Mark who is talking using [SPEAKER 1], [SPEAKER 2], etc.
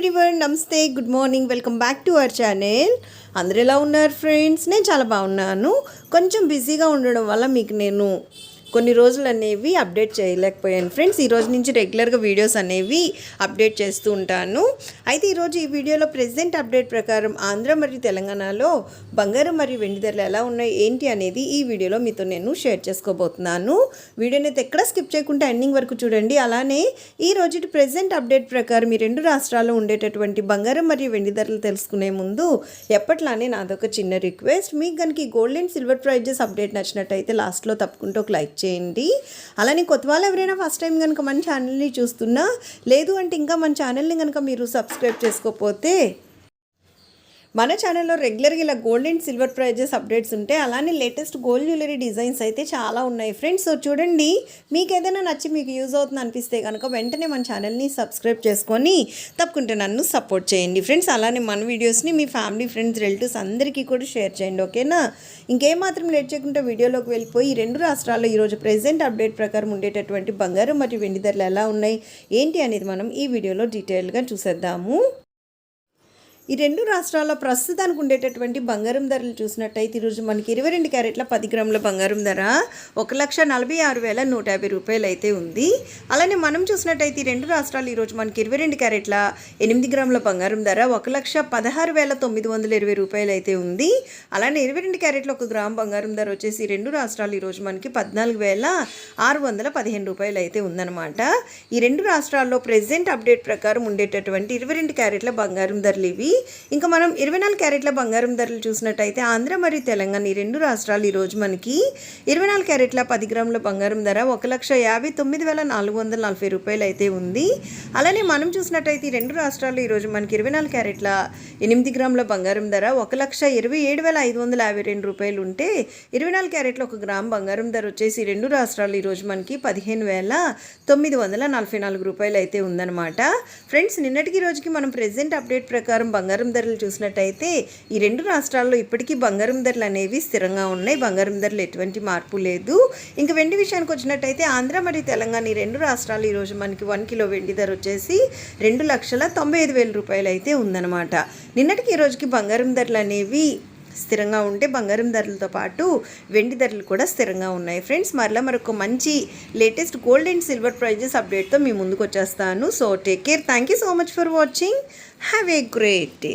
[SPEAKER 1] Everyone నమస్తే good morning welcome back to our channel అందరు ఎలా ఉన్నారు ఫ్రెండ్స్ నేను చాలా బాగున్నాను. కొంచెం బిజీగా ఉండడం వల్ల మీకు నేను కొన్ని రోజులు అనేవి అప్డేట్ చేయలేకపోయాను. ఫ్రెండ్స్ ఈ రోజు నుంచి రెగ్యులర్గా వీడియోస్ అనేవి అప్డేట్ చేస్తూ ఉంటాను. అయితే ఈరోజు ఈ వీడియోలో ప్రెసెంట్ అప్డేట్ ప్రకారం ఆంధ్ర మరియు తెలంగాణలో బంగారం మరియు వెండి ధరలు ఎలా ఉన్నాయి ఏంటి అనేది ఈ వీడియోలో మీతో నేను షేర్ చేసుకోబోతున్నాను. వీడియోని అయితే ఎక్కడ స్కిప్ చేయకుండా ఎండింగ్ వరకు చూడండి. అలానే ఈ రోజు ప్రెసెంట్ అప్డేట్ ప్రకారం ఈ రెండు రాష్ట్రాల్లో ఉండేటటువంటి బంగారం మరియు వెండి ధరలు తెలుసుకునే ముందు ఎప్పట్లానే నాదొక చిన్న రిక్వెస్ట్. మీకు కనుక gold and silver prices update నచ్చినట్టయితే లాస్ట్లో తప్పకుండా ఒక లైక్ చేయండి. అలానే కొత్త వాళ్ళు ఎవరైనా ఫస్ట్ టైం కనుక మన ఛానల్ని చూస్తున్నా లేదు అంటే ఇంకా మన ఛానల్ని కనుక మీరు సబ్స్క్రైబ్ చేసుకోకపోతే మన ఛానల్లో రెగ్యులర్గా ఇలా gold and silver prices updates ఉంటాయి అలానే లేటెస్ట్ గోల్డ్ జ్యువెలరీ డిజైన్స్ అయితే చాలా ఉన్నాయి. ఫ్రెండ్స్ సో చూడండి మీకు ఏదైనా నచ్చి మీకు యూజ్ అవుతుంది అనిపిస్తే కనుక వెంటనే మన ఛానల్ని సబ్స్క్రైబ్ చేసుకొని తప్పకుండా నన్ను సపోర్ట్ చేయండి. ఫ్రెండ్స్ అలానే మన వీడియోస్ని మీ ఫ్యామిలీ ఫ్రెండ్స్ రిలేటివ్స్ అందరికీ కూడా షేర్ చేయండి ఓకేనా ఇంకేమాత్రం లేట్ చేయకుండా వీడియోలోకి వెళ్ళిపోయి రెండు రాష్ట్రాల్లో ఈరోజు ప్రెజెంట్ అప్డేట్ ప్రకారం ఉండేటటువంటి బంగారం మరియు వెండి ధరలు ఎలా ఉన్నాయి? ఏంటి అనేది మనం ఈ వీడియోలో డీటెయిల్గా చూసేద్దాము. ఈ రెండు రాష్ట్రాల్లో ప్రస్తుతానికి ఉండేటటువంటి బంగారం ధరలు చూసినట్టయితే ఈరోజు మనకి ఇరవై రెండు క్యారెట్ల పది గ్రాముల బంగారం ధర ఒక లక్ష నలభై ఆరు వేల నూట యాభై రూపాయలు అయితే ఉంది. అలానే మనం చూసినట్టయితే ఈ రెండు రాష్ట్రాలు ఈరోజు మనకి ఇరవై రెండు క్యారెట్ల ఎనిమిది గ్రాముల బంగారం ధర ఒక లక్ష పదహారు వేల తొమ్మిది వందల ఇరవై రూపాయలు అయితే ఉంది. అలానే ఇరవై రెండు క్యారెట్ల ఒక గ్రామ్ బంగారం ధర వచ్చేసి రెండు రాష్ట్రాలు ఈరోజు మనకి పద్నాలుగు వేల ఆరు వందల పదిహేను రూపాయలు అయితే ఉందన్నమాట. ఈ రెండు రాష్ట్రాల్లో ప్రెసెంట్ అప్డేట్ ప్రకారం ఉండేటటువంటి ఇరవై రెండు క్యారెట్ల బంగారం ధరలు ఇవి. ఇంకా మనం ఇరవై నాలుగు క్యారెట్ల బంగారం ధరలు చూసినట్టయితే ఆంధ్ర మరియు తెలంగాణ ఈ రెండు రాష్ట్రాలు ఈరోజు మనకి ఇరవై నాలుగు క్యారెట్ల పది గ్రాముల బంగారం ధర ఒక లక్ష యాభై తొమ్మిది వేల నాలుగు వందల నలభై రూపాయలు అయితే ఉంది. అలానే మనం చూసినట్టయితే ఈ రెండు రాష్ట్రాలు ఈరోజు మనకి ఇరవై నాలుగు క్యారెట్ల ఎనిమిది గ్రాముల బంగారం ధర ఒక లక్ష ఇరవై ఏడు వేల ఐదు వందల యాభై రెండు రూపాయలు ఉంటే ఇరవై నాలుగు క్యారెట్ల ఒక గ్రామ్ బంగారం ధర వచ్చేసి రెండు రాష్ట్రాలు ఈరోజు మనకి పదిహేను వేల తొమ్మిది వందల నలభై నాలుగు రూపాయలు అయితే ఉందన్నమాట. ఫ్రెండ్స్ నిన్నటికి రోజుకి మనం ప్రెసెంట్ అప్డేట్ ప్రకారం బంగారం ధరలు చూసినట్టయితే ఈ రెండు రాష్ట్రాల్లో ఇప్పటికీ బంగారం ధరలు అనేవి స్థిరంగా ఉన్నాయి. బంగారం ధరలు ఎటువంటి మార్పు లేదు. ఇంకా వెండి విషయానికి వచ్చినట్టయితే ఆంధ్ర మరియు తెలంగాణ ఈ రెండు రాష్ట్రాలు ఈరోజు మనకి వన్ కిలో వెండి ధర వచ్చేసి రెండు లక్షల తొంభై ఐదు వేల రూపాయలు అయితే ఉందన్నమాట. నిన్నటికి ఈ రోజుకి బంగారం ధరలు అనేవి స్థిరంగా ఉంటే బంగారం ధరలతో పాటు వెండి ధరలు కూడా స్థిరంగా ఉన్నాయి. ఫ్రెండ్స్ మరలా మరొక మంచి latest gold and silver prices అప్డేట్తో మీ ముందుకు వచ్చేస్తాను. So take care thank you so much for watching have a great day